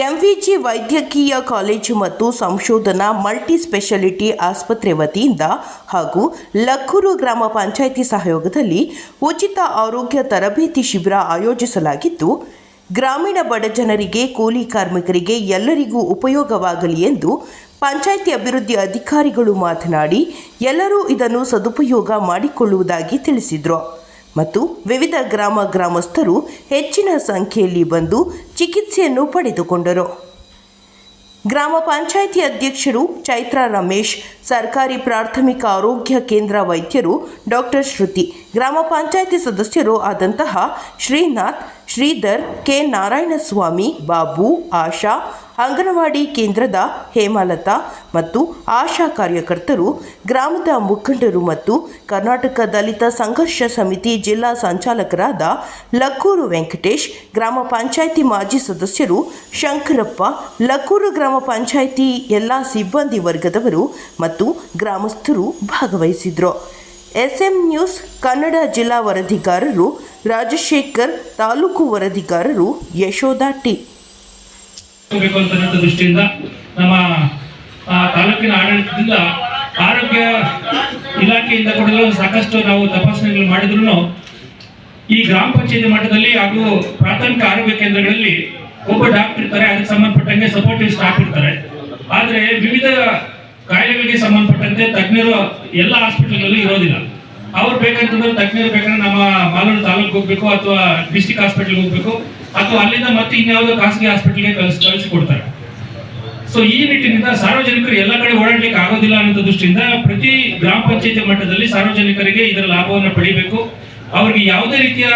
ಎಂವಿಜಿ ವೈದ್ಯಕೀಯ ಕಾಲೇಜು ಮತ್ತು ಸಂಶೋಧನಾ ಮಲ್ಟಿ ಸ್ಪೆಷಾಲಿಟಿ ಆಸ್ಪತ್ರೆ ವತಿಯಿಂದ ಹಾಗೂ ಲಕ್ಕೂರು ಗ್ರಾಮ ಪಂಚಾಯಿತಿ ಸಹಯೋಗದಲ್ಲಿ ಉಚಿತ ಆರೋಗ್ಯ ತರಬೇತಿ ಶಿಬಿರ ಆಯೋಜಿಸಲಾಗಿದ್ದು, ಗ್ರಾಮೀಣ ಬಡ ಜನರಿಗೆ, ಕೂಲಿ ಕಾರ್ಮಿಕರಿಗೆ ಎಲ್ಲರಿಗೂ ಉಪಯೋಗವಾಗಲಿ ಎಂದು ಪಂಚಾಯಿತಿ ಅಭಿವೃದ್ಧಿ ಅಧಿಕಾರಿಗಳು ಮಾತನಾಡಿ, ಎಲ್ಲರೂ ಇದನ್ನು ಸದುಪಯೋಗ ಮಾಡಿಕೊಳ್ಳುವುದಾಗಿ ತಿಳಿಸಿದರು. ಮತ್ತು ವಿವಿಧ ಗ್ರಾಮ ಗ್ರಾಮಸ್ಥರು ಹೆಚ್ಚಿನ ಸಂಖ್ಯೆಯಲ್ಲಿ ಬಂದು ಚಿಕಿತ್ಸೆಯನ್ನು ಪಡೆದುಕೊಂಡರು. ಗ್ರಾಮ ಪಂಚಾಯಿತಿ ಅಧ್ಯಕ್ಷರು ಚೈತ್ರ ರಮೇಶ್, ಸರ್ಕಾರಿ ಪ್ರಾಥಮಿಕ ಆರೋಗ್ಯ ಕೇಂದ್ರ ವೈದ್ಯರು ಡಾಕ್ಟರ್ ಶ್ರುತಿ ಗ್ರಾಮ ಪಂಚಾಯಿತಿ ಸದಸ್ಯರು ಆದಂತಹ ಶ್ರೀನಾಥ್, ಶ್ರೀಧರ್, ಕೆ. ನಾರಾಯಣಸ್ವಾಮಿ, ಬಾಬು, ಆಶಾ, ಅಂಗನವಾಡಿ ಕೇಂದ್ರದ ಹೇಮಲತಾ ಮತ್ತು ಆಶಾ ಕಾರ್ಯಕರ್ತರು, ಗ್ರಾಮದ ಮುಖಂಡರು ಮತ್ತು ಕರ್ನಾಟಕ ದಲಿತ ಸಂಘರ್ಷ ಸಮಿತಿ ಜಿಲ್ಲಾ ಸಂಚಾಲಕರಾದ ಲಕ್ಕೂರು ವೆಂಕಟೇಶ್, ಗ್ರಾಮ ಪಂಚಾಯಿತಿ ಮಾಜಿ ಸದಸ್ಯರು ಶಂಕರಪ್ಪ, ಲಕ್ಕೂರು ಗ್ರಾಮ ಪಂಚಾಯಿತಿ ಎಲ್ಲ ಸಿಬ್ಬಂದಿ ವರ್ಗದವರು ಮತ್ತು ಗ್ರಾಮಸ್ಥರು ಭಾಗವಹಿಸಿದ್ರು. ಎಸ್ಎಂ ನ್ಯೂಸ್ ಕನ್ನಡ ಜಿಲ್ಲಾ ವರದಿಗಾರರು ರಾಜಶೇಖರ್ ತಾಲೂಕು ವರದಿಗಾರರು ಯಶೋಧ ಟಿ. ದೃಷ್ಟಿಯಿಂದ ನಮ್ಮ ತಾಲೂಕಿನ ಆಡಳಿತದಿಂದ ಆರೋಗ್ಯ ಇಲಾಖೆಯಿಂದ ಕೂಡ ಸಾಕಷ್ಟು ನಾವು ತಪಾಸಣೆಗಳು ಮಾಡಿದ್ರು ಈ ಗ್ರಾಮ ಪಂಚಾಯತಿ ಮಟ್ಟದಲ್ಲಿ ಹಾಗೂ ಪ್ರಾಥಮಿಕ ಆರೋಗ್ಯ ಕೇಂದ್ರಗಳಲ್ಲಿ ಒಬ್ಬ ಡಾಕ್ಟರ್ ಇರ್ತಾರೆ, ಅದಕ್ಕೆ ಸಂಬಂಧಪಟ್ಟಂಗೆ ಸಪೋರ್ಟಿವ್ ಸ್ಟಾಫ್ ಇರ್ತಾರೆ. ಆದರೆ ವಿವಿಧ ಕಾಯಿಲೆಗಳಿಗೆ ಸಂಬಂಧಪಟ್ಟಂತೆ ತಜ್ಞರು ಎಲ್ಲ ಹಾಸ್ಪಿಟಲ್ಗಳಲ್ಲಿ ಇರೋದಿಲ್ಲ. ಅವ್ರು ಬೇಕಂತಂದ್ರೆ ತಜ್ಞರು ಬೇಕಂದ್ರೆ ನಮ್ಮ ಮಾಲೂರು ತಾಲೂಕು ಹೋಗ್ಬೇಕು ಅಥವಾ ಡಿಸ್ಟಿಕ್ ಹಾಸ್ಪಿಟಲ್ಗೆ ಹೋಗ್ಬೇಕು. ಅಥವಾ ಅಲ್ಲಿಂದ ಮತ್ತೆ ಇನ್ಯಾವುದೋ ಖಾಸಗಿ ಹಾಸ್ಪಿಟಲ್ಗೆ ಕಳಿಸಿ ಕಳಿಸಿಕೊಡ್ತಾರೆ ಸೊ ಈ ನಿಟ್ಟಿನಿಂದ ಸಾರ್ವಜನಿಕರು ಎಲ್ಲ ಕಡೆ ಓಡಾಡ್ಲಿಕ್ಕೆ ಆಗೋದಿಲ್ಲ ಅನ್ನೋ ದೃಷ್ಟಿಯಿಂದ ಪ್ರತಿ ಗ್ರಾಮ ಪಂಚಾಯತಿ ಮಟ್ಟದಲ್ಲಿ ಸಾರ್ವಜನಿಕರಿಗೆ ಇದರ ಲಾಭವನ್ನು ಪಡಿಬೇಕು. ಅವರಿಗೆ ಯಾವುದೇ ರೀತಿಯ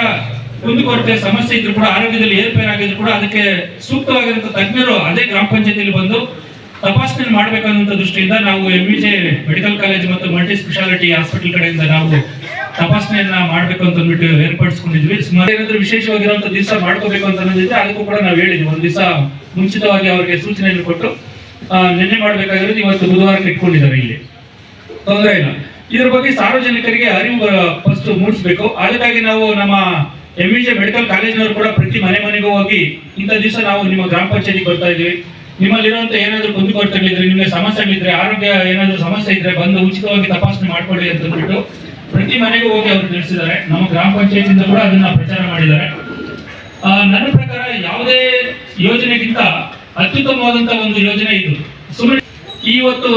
ಕುಂದುಕೊರತೆ ಸಮಸ್ಯೆ ಇದ್ರು ಕೂಡ ಆರೋಗ್ಯದಲ್ಲಿ ಏರ್ಪೇರಾಗಿದ್ರು ಕೂಡ ಅದಕ್ಕೆ ಸೂಕ್ತವಾಗಿರುವಂತಹ ತಜ್ಞರು ಅದೇ ಗ್ರಾಮ ಪಂಚಾಯತಿಯಲ್ಲಿ ಬಂದು ತಪಾಸಣೆ ಮಾಡಬೇಕನ್ನೋ ದೃಷ್ಟಿಯಿಂದ ನಾವು ಎಂ ಜೆ ಮೆಡಿಕಲ್ ಕಾಲೇಜ್ ಮತ್ತು ಮಲ್ಟಿ ಸ್ಪೆಷಾಲಿಟಿ ಹಾಸ್ಪಿಟಲ್ ಕಡೆಯಿಂದ ನಾವು ತಪಾಸಣೆಯನ್ನ ಮಾಡಬೇಕು ಅಂತ ಅಂದ್ಬಿಟ್ಟು ಏರ್ಪಡಿಸ್ಕೊಂಡಿದ್ವಿ. ಸುಮಾರು ಏನಾದ್ರೂ ವಿಶೇಷವಾಗಿರುವಂತ ದಿವಸ ಮಾಡ್ಕೋಬೇಕು ಅಂತ ಅನ್ನೋದಿದ್ರೆ ಅದಕ್ಕೂ ಕೂಡ ನಾವು ಹೇಳಿದ್ವಿ. ಒಂದು ದಿವಸ ಮುಂಚಿತವಾಗಿ ಅವರಿಗೆ ಸೂಚನೆಯನ್ನು ಕೊಟ್ಟು ನಿನ್ನೆ ಮಾಡ್ಬೇಕಾಗಿರೋದು ಇವತ್ತು ಬುಧವಾರಕ್ಕೆ ಇಟ್ಕೊಂಡಿದ್ದಾರೆ ಇಲ್ಲಿ. ತೊಂದರೆ ಇಲ್ಲ. ಇದ್ರ ಬಗ್ಗೆ ಸಾರ್ವಜನಿಕರಿಗೆ ಅರಿವು ಫಸ್ಟ್ ಮೂಡಿಸ್ಬೇಕು. ಅದಕ್ಕಾಗಿ ನಾವು ನಮ್ಮ ಎಂ ಜೆ ಮೆಡಿಕಲ್ ಕಾಲೇಜ್ನವರು ಕೂಡ ಪ್ರತಿ ಮನೆ ಮನೆಗೂ ಹೋಗಿ ಇಂಥ ದಿವಸ ನಾವು ನಿಮ್ಮ ಗ್ರಾಮ ಪಂಚಾಯತಿಗೆ ಬರ್ತಾ ಇದೀವಿ ನಿಮ್ಮಲ್ಲಿರುವಂತ ಏನಾದ್ರು ಕುಂದುಕೊರತೆಗಳಿದ್ರೆ, ನಿಮಗೆ ಸಮಸ್ಯೆಗಳಿದ್ರೆ, ಆರೋಗ್ಯ ಏನಾದ್ರು ಸಮಸ್ಯೆ ಇದ್ರೆ ಬಂದು ಉಚಿತವಾಗಿ ತಪಾಸಣೆ ಮಾಡ್ಕೊಳ್ಳಿ ಅಂತ ಅಂದ್ಬಿಟ್ಟು ಪ್ರತಿ ಮನೆಗೂ ಹೋಗಿ ಅವರು ತಿಳಿಸಿದ್ದಾರೆ. ನಮ್ಮ ಗ್ರಾಮ ಪಂಚಾಯತಿಯಿಂದ ಕೂಡ ಅದನ್ನ ಪ್ರಚಾರ ಮಾಡಿದ್ದಾರೆ. ನನ್ನ ಪ್ರಕಾರ ಯಾವುದೇ ಯೋಜನೆಗಿಂತ ಅತ್ಯುತ್ತಮವಾದಂತ ಒಂದು ಯೋಜನೆ ಇದು. ಸುಮ್ಮನೆ ಇವತ್ತು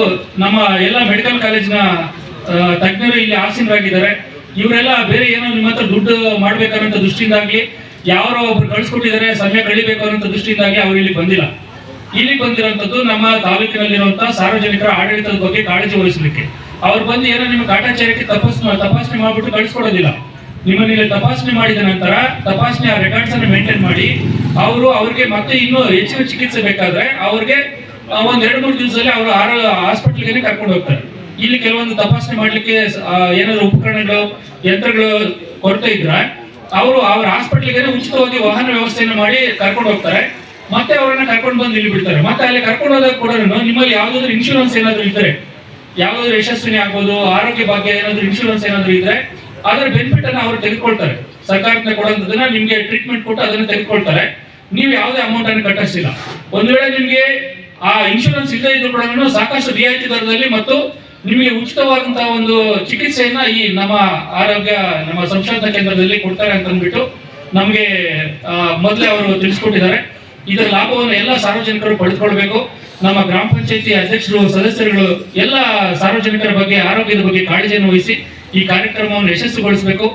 ನಮ್ಮ ಎಲ್ಲ ಮೆಡಿಕಲ್ ಕಾಲೇಜಿನ ತಜ್ಞರು ಇಲ್ಲಿ ಆಸೀನರಾಗಿದ್ದಾರೆ. ಇವರೆಲ್ಲ ಬೇರೆ ಏನೋ ನಿಮ್ಮ ಹತ್ರ ದುಡ್ಡು ಮಾಡ್ಬೇಕನ್ನೋ ದೃಷ್ಟಿಯಿಂದಾಗ್ಲಿ, ಯಾರೋ ಒಬ್ರು ಕಳ್ಸಿಕೊಟ್ಟಿದ್ದಾರೆ, ಸಮಯ ಕಳಿಬೇಕು ಅನ್ನೋ ದೃಷ್ಟಿಯಿಂದಾಗ್ಲಿ ಅವ್ರು ಇಲ್ಲಿ ಬಂದಿಲ್ಲ. ಇಲ್ಲಿ ಬಂದಿರುವಂತದ್ದು ನಮ್ಮ ತಾಲೂಕಿನಲ್ಲಿರುವಂತಹ ಸಾರ್ವಜನಿಕರ ಆಡಳಿತದ ಬಗ್ಗೆ ಕಾಳಜಿ ವಹಿಸಲಿಕ್ಕೆ. ಅವ್ರು ಬಂದು ಏನೋ ನಿಮ್ಮ ಕಾಟಾಚಾರಕ್ಕೆ ತಪಾಸ್ ತಪಾಸಣೆ ಮಾಡ್ಬಿಟ್ಟು ಕಳಿಸ್ಕೊಡೋದಿಲ್ಲ. ನಿಮ್ಮನ್ನ ಇಲ್ಲಿ ತಪಾಸಣೆ ಮಾಡಿದ ನಂತರ ತಪಾಸಣೆ ಆ ರೆಕಾರ್ಡ್ಸ್ ಅನ್ನು ಮೇಂಟೈನ್ ಮಾಡಿ, ಅವರು ಅವ್ರಿಗೆ ಮತ್ತೆ ಇನ್ನೂ ಹೆಚ್ಚಿನ ಚಿಕಿತ್ಸೆ ಬೇಕಾದ್ರೆ ಅವ್ರಿಗೆ ಒಂದ್ ಎರಡು ಮೂರು ದಿವಸದಲ್ಲಿ ಅವರು ಆರೋ ಹಾಸ್ಪಿಟಲ್ಗೆ ಕರ್ಕೊಂಡು ಹೋಗ್ತಾರೆ. ಇಲ್ಲಿ ಕೆಲವೊಂದು ತಪಾಸಣೆ ಮಾಡ್ಲಿಕ್ಕೆ ಏನಾದ್ರು ಉಪಕರಣಗಳು, ಯಂತ್ರಗಳು ಕೊರತೆ ಇದ್ರೆ, ಅವರು ಅವ್ರ ಹಾಸ್ಪಿಟಲ್ಗೆ ಉಚಿತವಾಗಿ ವಾಹನ ವ್ಯವಸ್ಥೆಯನ್ನು ಮಾಡಿ ಕರ್ಕೊಂಡು ಹೋಗ್ತಾರೆ. ಮತ್ತೆ ಅವರನ್ನ ಕರ್ಕೊಂಡು ಬಂದು ಇಲ್ಲಿ ಬಿಡ್ತಾರೆ ಮತ್ತೆ ಅಲ್ಲಿ ಕರ್ಕೊಂಡು ಹೋದಾಗ ಕೂಡ ನಿಮ್ಮಲ್ಲಿ ಯಾವ್ದಾದ್ರು ಇನ್ಶೂರೆನ್ಸ್ ಏನಾದ್ರು ಇದ್ರೆ, ಯಾವ್ದಾದ್ರು ಯಶಸ್ವಿನಿ ಆಗ್ಬೋದು, ಆರೋಗ್ಯ ಭಾಗ್ಯ ಏನಾದ್ರು ಇನ್ಶೂರೆನ್ಸ್ ಏನಾದ್ರು ಇದ್ರೆ, ಅದರ ಬೆನಿಫಿಟ್ ಅನ್ನ ಅವರು ತೆಗೆದುಕೊಳ್ತಾರೆ. ಸರ್ಕಾರದಿಂದ ಕೊಡುವಂತದನ್ನ ನಿಮ್ಗೆ ಟ್ರೀಟ್ಮೆಂಟ್ ಕೊಟ್ಟು ಅದನ್ನ ತೆಗೆದುಕೊಳ್ತಾರೆ. ನೀವು ಯಾವುದೇ ಅಮೌಂಟ್ ಅನ್ನು ಕಟ್ಟಿಸಿಲ್ಲ ಒಂದ್ ವೇಳೆ ನಿಮ್ಗೆ ಆ ಇನ್ಶೂರೆನ್ಸ್ ಇಲ್ಲದೆ ಇದ್ರು ಕೂಡ ಸಾಕಷ್ಟು ರಿಯಾಯಿತಿ ದರದಲ್ಲಿ ಮತ್ತು ನಿಮಗೆ ಉಚಿತವಾದಂತಹ ಒಂದು ಚಿಕಿತ್ಸೆಯನ್ನ ಈ ನಮ್ಮ ಆರೋಗ್ಯ, ನಮ್ಮ ಸಂಶೋಧನಾ ಕೇಂದ್ರದಲ್ಲಿ ಕೊಡ್ತಾರೆ ಅಂತ ಅಂದ್ಬಿಟ್ಟು ನಮಗೆ ಮೊದಲೇ ಅವರು ತಿಳಿಸ್ಕೊಟ್ಟಿದ್ದಾರೆ. ಇದರ ಲಾಭವನ್ನು ಎಲ್ಲ ಸಾರ್ವಜನಿಕರು ಪಡೆದುಕೊಳ್ಬೇಕು. ನಮ್ಮ ಗ್ರಾಮ ಪಂಚಾಯತಿ ಅಧ್ಯಕ್ಷರು, ಸದಸ್ಯರುಗಳು ಎಲ್ಲ ಸಾರ್ವಜನಿಕರ ಬಗ್ಗೆ, ಆರೋಗ್ಯದ ಬಗ್ಗೆ ಕಾಳಜಿಯನ್ನು ವಹಿಸಿ ಈ ಕಾರ್ಯಕ್ರಮವನ್ನು ಯಶಸ್ವಿಗೊಳಿಸಬೇಕು.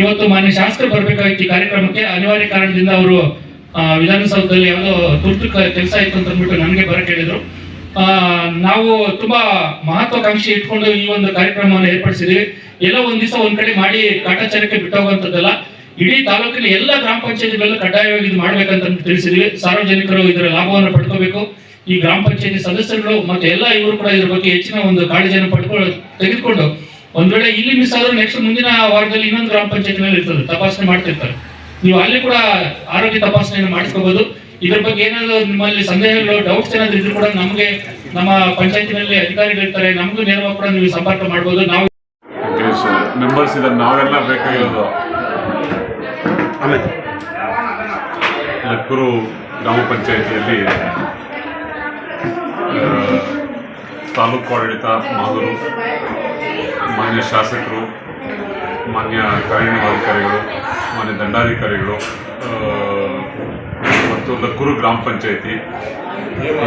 ಇವತ್ತು ಮಾನ್ಯ ಶಾಸಕರು ಬರಬೇಕಾಗಿತ್ತು ಈ ಕಾರ್ಯಕ್ರಮಕ್ಕೆ ಅನಿವಾರ್ಯ ಕಾರಣದಿಂದ ಅವರು ವಿಧಾನಸೌಧದಲ್ಲಿ ಯಾವುದೋ ತುರ್ತು ಕೆಲಸ ಇತ್ತು ಅಂತ ಅಂದ್ಬಿಟ್ಟು ನನಗೆ ಬರಕ್ ಹೇಳಿದ್ರು. ನಾವು ತುಂಬಾ ಮಹತ್ವಾಕಾಂಕ್ಷೆ ಇಟ್ಕೊಂಡು ಈ ಒಂದು ಕಾರ್ಯಕ್ರಮವನ್ನು ಏರ್ಪಡಿಸಿದೀವಿ ಎಲ್ಲ ಒಂದ್ ದಿವಸ ಒಂದ್ ಕಡೆ ಮಾಡಿ ಕಾಟಾಚಾರಕ್ಕೆ ಬಿಟ್ಟೋಗುವಂತದ್ದಲ್ಲ ಇಡೀ ತಾಲೂಕಿನ ಎಲ್ಲ ಗ್ರಾಮ ಪಂಚಾಯತಿಗಳಲ್ಲೂ ಕಡ್ಡಾಯವಾಗಿ ಇದು ಮಾಡ್ಬೇಕಂತ ತಿಳಿಸಿದ್ವಿ. ಸಾರ್ವಜನಿಕರು ಇದರ ಲಾಭವನ್ನು ಪಡ್ಕೋಬೇಕು. ಈ ಗ್ರಾಮ ಪಂಚಾಯತಿ ಸದಸ್ಯರುಗಳು ಮತ್ತೆ ಎಲ್ಲ ಇವರು ಕೂಡ ಇದ್ರ ಬಗ್ಗೆ ಹೆಚ್ಚಿನ ಒಂದು ಕಾಳಜಿಯನ್ನು ಪಡ್ಕೊಂಡು ತೆಗೆದುಕೊಂಡು ಒಂದ್ ವೇಳೆ ಇಲ್ಲಿ ಮಿಸ್ ಆದ್ರೆ ನೆಕ್ಸ್ಟ್ ಮುಂದಿನ ವಾರದಲ್ಲಿ ಇನ್ನೊಂದು ಗ್ರಾಮ ಪಂಚಾಯತಿನಲ್ಲಿ ಇರ್ತದೆ. ತಪಾಸಣೆ ಮಾಡ್ತಿರ್ತಾರೆ. ನೀವು ಅಲ್ಲಿ ಕೂಡ ಆರೋಗ್ಯ ತಪಾಸಣೆಯನ್ನು ಮಾಡಿಸ್ಕೋಬಹುದು ಇದ್ರ ಬಗ್ಗೆ ಏನಾದ್ರು ನಿಮ್ಮಲ್ಲಿ ಸಂದೇಹಗಳು ಡೌಟ್ಸ್ ಏನಾದ್ರು ಇದ್ರು ಕೂಡ ನಮಗೆ ನಮ್ಮ ಪಂಚಾಯತಿನಲ್ಲಿ ಅಧಿಕಾರಿಗಳು ಇರ್ತಾರೆ. ನಮಗೂ ನೇರವಾಗಿ ಕೂಡ ನೀವು ಸಂಪರ್ಕ ಮಾಡ್ಬೋದು. ನಾವು ಮೆಂಬರ್ಸ್ ಇದ್ದಾರೆ ನಾವೆಲ್ಲ ಬೇಕಾಗಿರೋದು. ಲಕ್ಕೂರು ಗ್ರಾಮ ಪಂಚಾಯಿತಿಯಲ್ಲಿ ತಾಲೂಕು ಆಡಳಿತ ಮಾದರು, ಮಾನ್ಯ ಶಾಸಕರು, ಮಾನ್ಯ ಕಾರ್ಯನಿರ್ವಾಧಿಕಾರಿಗಳು ಮಾನ್ಯ ದಂಡಾಧಿಕಾರಿಗಳು ಮತ್ತು ಲಕ್ಕೂರು ಗ್ರಾಮ panchayat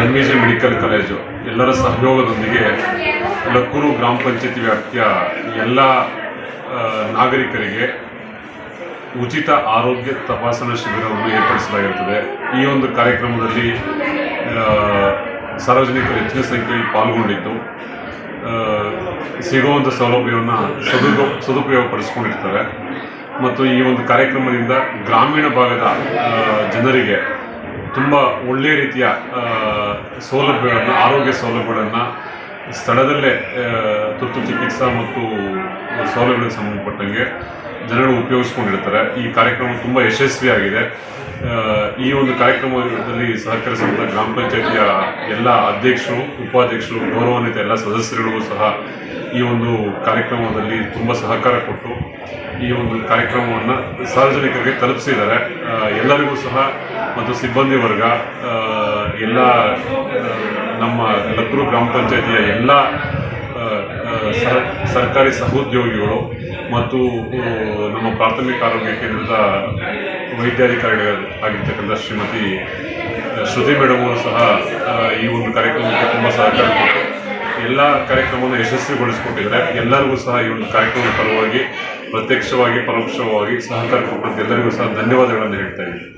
M V G medical college, ಎಲ್ಲರ ಸಹಯೋಗದೊಂದಿಗೆ ಲಕ್ಕೂರು ಗ್ರಾಮ ಪಂಚಾಯತಿ ವ್ಯಾಪ್ತಿಯ ಎಲ್ಲ ನಾಗರಿಕರಿಗೆ ಉಚಿತ ಆರೋಗ್ಯ ತಪಾಸಣಾ ಶಿಬಿರವನ್ನು ಏರ್ಪಡಿಸಲಾಗಿರುತ್ತದೆ. ಈ ಒಂದು ಕಾರ್ಯಕ್ರಮದಲ್ಲಿ ಸಾರ್ವಜನಿಕರು ಹೆಚ್ಚಿನ ಸಂಖ್ಯೆಯಲ್ಲಿ ಪಾಲ್ಗೊಂಡಿದ್ದು ಸಿಗುವಂಥ ಸೌಲಭ್ಯವನ್ನು ಸದುಪಯೋಗ ಸದುಪಯೋಗಪಡಿಸ್ಕೊಂಡಿರ್ತಾರೆ. ಮತ್ತು ಈ ಒಂದು ಕಾರ್ಯಕ್ರಮದಿಂದ ಗ್ರಾಮೀಣ ಭಾಗದ ಜನರಿಗೆ ತುಂಬ ಒಳ್ಳೆಯ ರೀತಿಯ ಸೌಲಭ್ಯಗಳನ್ನು, ಆರೋಗ್ಯ ಸೌಲಭ್ಯಗಳನ್ನು ಸ್ಥಳದಲ್ಲೇ ತುರ್ತು ಚಿಕಿತ್ಸಾ ಮತ್ತು ಸೌಲಭ್ಯಗಳಿಗೆ ಸಂಬಂಧಪಟ್ಟಂಗೆ ಜನರು ಉಪಯೋಗಿಸ್ಕೊಂಡಿರ್ತಾರೆ. ಈ ಕಾರ್ಯಕ್ರಮ ತುಂಬ ಯಶಸ್ವಿಯಾಗಿದೆ. ಈ ಒಂದು ಕಾರ್ಯಕ್ರಮದಲ್ಲಿ ಸಹಕರಿಸಿದ ಗ್ರಾಮ ಪಂಚಾಯತಿಯ ಎಲ್ಲ ಅಧ್ಯಕ್ಷರು, ಉಪಾಧ್ಯಕ್ಷರು, ಗೌರವಾನ್ವಿತ ಎಲ್ಲ ಸದಸ್ಯರುಗಳು ಸಹ ಈ ಒಂದು ಕಾರ್ಯಕ್ರಮದಲ್ಲಿ ತುಂಬ ಸಹಕಾರ ಕೊಟ್ಟು ಈ ಒಂದು ಕಾರ್ಯಕ್ರಮವನ್ನು ಸಾರ್ವಜನಿಕರಿಗೆ ತಲುಪಿಸಿದ್ದಾರೆ. ಎಲ್ಲರಿಗೂ ಸಹ ಮತ್ತು ಸಿಬ್ಬಂದಿ ವರ್ಗ ಎಲ್ಲ ನಮ್ಮ ಲಕ್ಕೂರು ಗ್ರಾಮ ಪಂಚಾಯತಿಯ ಎಲ್ಲ ಸರ್ಕಾರಿ ಸಹೋದ್ಯೋಗಿಗಳು ಮತ್ತು ನಮ್ಮ ಪ್ರಾಥಮಿಕ ಆರೋಗ್ಯ ಕೇಂದ್ರದ ವೈದ್ಯಾಧಿಕಾರಿಗಳಾಗಿರ್ತಕ್ಕಂಥ ಶ್ರೀಮತಿ ಆ, ಶ್ರುತಿ ಮೇಡಮ್ ಅವರು ಸಹ ಈ ಒಂದು ಕಾರ್ಯಕ್ರಮಕ್ಕೆ ತುಂಬ ಸಹಕಾರ ಎಲ್ಲ ಕಾರ್ಯಕ್ರಮವನ್ನು ಯಶಸ್ವಿಗೊಳಿಸಿಕೊಟ್ಟಿದ್ದಾರೆ. ಎಲ್ಲರಿಗೂ ಸಹ ಈ ಒಂದು ಕಾರ್ಯಕ್ರಮದ ಪರವಾಗಿ ಪ್ರತ್ಯಕ್ಷವಾಗಿ ಪರೋಕ್ಷವಾಗಿ ಸಹಕಾರ ಕೊಟ್ಟಂತೆ ಎಲ್ಲರಿಗೂ ಸಹ ಧನ್ಯವಾದಗಳನ್ನು ಹೇಳ್ತಾ ಇದ್ದೀನಿ.